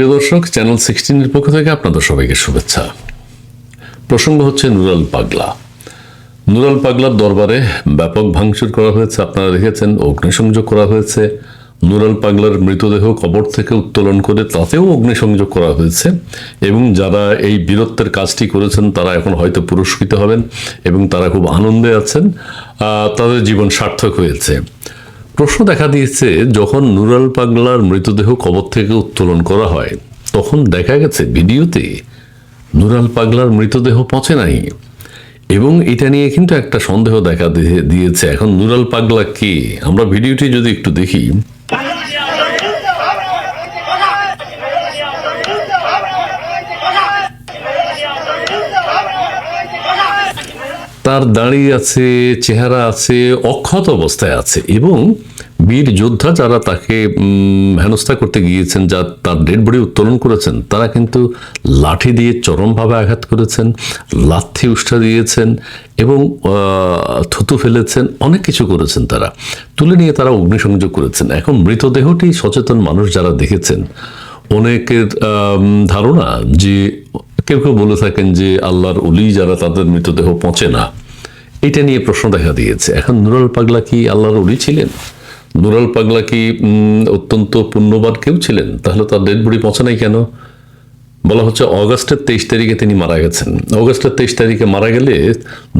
প্রিয় দর্শক চ্যানেল সিক্সটিনের পক্ষ থেকে আপনাদের সবাইকে শুভেচ্ছা। প্রসঙ্গ হচ্ছে নুরাল পাগলা। নুরাল পাগলার দরবারে ব্যাপক ভাঙচুর করা হয়েছে, আপনারা দেখেছেন, অগ্নিসংযোগ করা হয়েছে। নুরাল পাগলার মৃতদেহ কবর থেকে উত্তোলন করে তাতেও অগ্নিসংযোগ করা হয়েছে এবং যারা এই বীরত্বের কাজটি করেছেন, তারা এখন হয়তো পুরস্কৃত হবেন এবং তারা খুব আনন্দে আছেন তাদের জীবন সার্থক হয়েছে। প্রশ্ন দেখা দিয়েছে, যখন নুরাল পাগলার মৃতদেহ কবর থেকে উত্তোলন করা হয়, তখন দেখা গেছে ভিডিওতে নুরাল পাগলার মৃতদেহ পচে নাই। এবং এটা নিয়ে কিন্তু একটা সন্দেহ দেখা দিয়ে- দিয়েছে। এখন নুরাল পাগলা কে? আমরা ভিডিওটি যদি একটু দেখি। তার দাঁড়িয়ে আছে, চেহারা আছে, অক্ষত অবস্থায় আছে এবং বীর যোদ্ধা যারা তাকে হেনস্থা করতে গিয়েছেন, যা তার ডেড বডি উত্তোলন করেছেন, তারা কিন্তু লাঠি দিয়ে চরমভাবে আঘাত করেছেন, লাথি উষ্ঠা দিয়েছেন এবং থুতু ফেলেছেন, অনেক কিছু করেছেন তারা। তুলে নিয়ে তারা অগ্নিসংযোগ করেছেন। এখন মৃতদেহটি সচেতন মানুষ যারা দেখেছেন, অনেকের ধারণা যে কেউ কেউ বলে থাকেন যে আল্লাহর অলি যারা তাদের মৃতদেহ পচে না। এটা নিয়ে প্রশ্ন দেখা দিয়েছে। এখন নুরাল পাগলা কি আল্লাহর অলি ছিলেন? নুরাল পাগলা কি অত্যন্ত পুণ্যবান কেউ ছিলেন? তাহলে তার ডেড বডি পচে নাই কেন? বলা হচ্ছে অগাস্টের তেইশ তারিখে তিনি মারা গেছেন। অগাস্টের তেইশ তারিখে মারা গেলে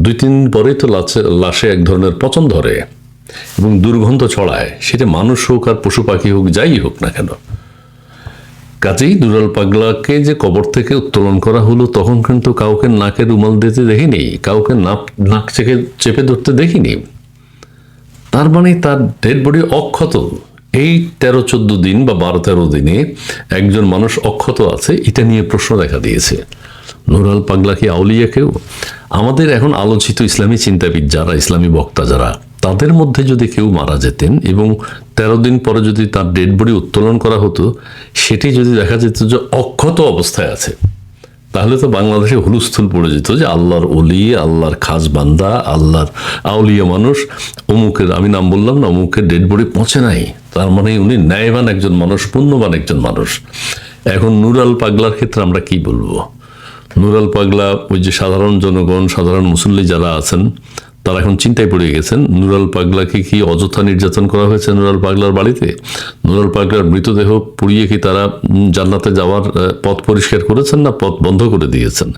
দুই তিন পরেই তো লাশে এক ধরনের পচন ধরে এবং দুর্গন্ধ ছড়ায়। সেটা মানুষ হোক আর পশু পাখি হোক, যাই হোক না কেন। কাজেই দুলাল পাগলাকে যে কবর থেকে উত্তোলন করা হলো, তখন কিন্তু কাউকে নাকে রুমাল দিতে দেখিনি, কাউকে নাক নাক চেপে চেপে ধরতে দেখিনি। তার মানে তার ডেড বডি অক্ষত। এই তেরো চোদ্দ দিন বা বারো তেরো দিনে একজন মানুষ অক্ষত আছে, এটা নিয়ে প্রশ্ন দেখা দিয়েছে। নুরাল পাগলা কি আউলিয়া কেউ? আমাদের এখন আলোচিত ইসলামী চিন্তাবিদ যারা, ইসলামী বক্তা যারা তাদের মধ্যে যদি কেউ মারা যেতেন এবং তেরো দিন পরে যদি তার ডেড বডি উত্তোলন করা হতো, সেটি যদি দেখা যেত যে অক্ষত অবস্থায় আছে, তাহলে তো বাংলাদেশে হুলুস্থুল পড়ে যেত যে আল্লাহর অলি আল্লাহর খাস বান্দা, আল্লাহর আউলিয়া মানুষ, অমুকের, আমি নাম বললাম না, অমুকের ডেড বডি পৌঁছে নাই। তার মানে উনি ন্যায়বান একজন মানুষ, পুণ্যবান একজন মানুষ। এখন নুরাল পাগলার ক্ষেত্রে আমরা কি বলব? নুরাল পাগলা ওই যে সাধারণ জনগণ, সাধারণ মুসল্লি যারা আছেন তারা এখন চিন্তায় পড়ে গেছেন, নুরাল পাগলাকে কি অযথা নির্যাতন করা হয়েছে নুরাল পাগলার বাড়িতে? নুরাল পাগলার মৃতদেহ পুড়িয়ে কি তারা জান্নাতে যাওয়ার পথ পরিষ্কার করেছেন না পথ বন্ধ করে দিয়েছেন?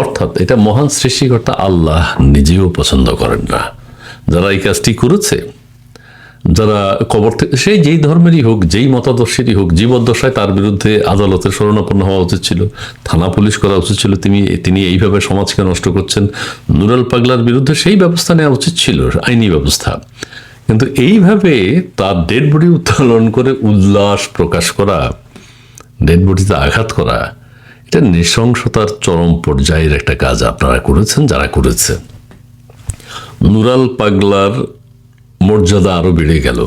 অর্থাৎ এটা মহান সৃষ্টিকর্তা আল্লাহ নিজেও পছন্দ করেন না। যারা এই কাজটি করেছে যারা কবর থেকে সেই যেই ধর্মেরই হোক, যেই মতাদর্শেরই হোক, জীবদ্দশায় তার বিরুদ্ধে আদালতের শরণাপন্ন হওয়া উচিত ছিল, থানা পুলিশ করা উচিত ছিল, তিনি তিনি এইভাবে সমাজকে নষ্ট করছেন। নুরাল পাগলার বিরুদ্ধে সেই ব্যবস্থা নেওয়া উচিত ছিল, আইনি ব্যবস্থা। কিন্তু এইভাবে তার ডেড বডি উত্তোলন করে উল্লাস প্রকাশ করা, ডেড বডিতে আঘাত করা, এটা নৃশংসতার চরম পর্যায়ের একটা কাজ আপনারা করেছেন, যারা করেছেন। নুরাল পাগলার মর্যাদা আরও বেড়ে গেল।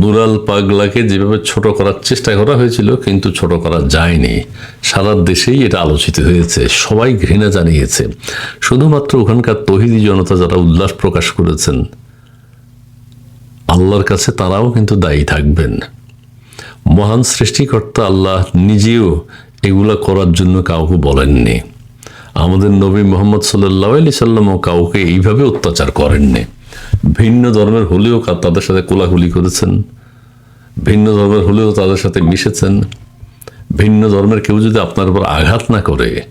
নুরাল পাগলাকে যেভাবে ছোট করার চেষ্টা করা হয়েছিল, কিন্তু ছোট করা যায়নি। সারা দেশেই এটা আলোচিত হয়েছে, সবাই ঘৃণা জানিয়েছে। শুধুমাত্র ওখানকার তহিদি জনতা যারা উল্লাস প্রকাশ করেছেন, আল্লাহর কাছে তারাও কিন্তু দায়ী থাকবেন। মহান সৃষ্টিকর্তা আল্লাহ নিজেও এগুলা করার জন্য কাউকে বলেননি। আমাদের নবী মোহাম্মদ সাল্লাহ আলি সাল্লামও কাউকে এইভাবে অত্যাচার করেননি। ভিন্ন ধর্মের হলেও তাদের সাথে কোলাকুলি করেছেন। ভিন্ন ধর্মের হলেও তাদের সাথে মিশেছেন। ভিন্ন ধর্মের কেউ যদি আপনার উপর আঘাত না করে,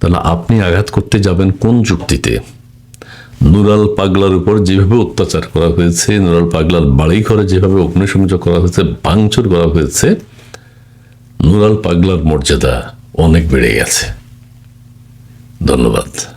তাহলে আপনি আঘাত করতে যাবেন কোন যুক্তিতে? নুরাল পাগলার উপর যেভাবে অত্যাচার করা হয়েছে, নুরাল পাগলার বাড়ি ঘরে যেভাবে অগ্নিসংযোগ করা হয়েছে, ভাঙচুর করা হয়েছে, নুরাল পাগলার মর্যাদা অনেক বেড়ে গেছে। ধন্যবাদ।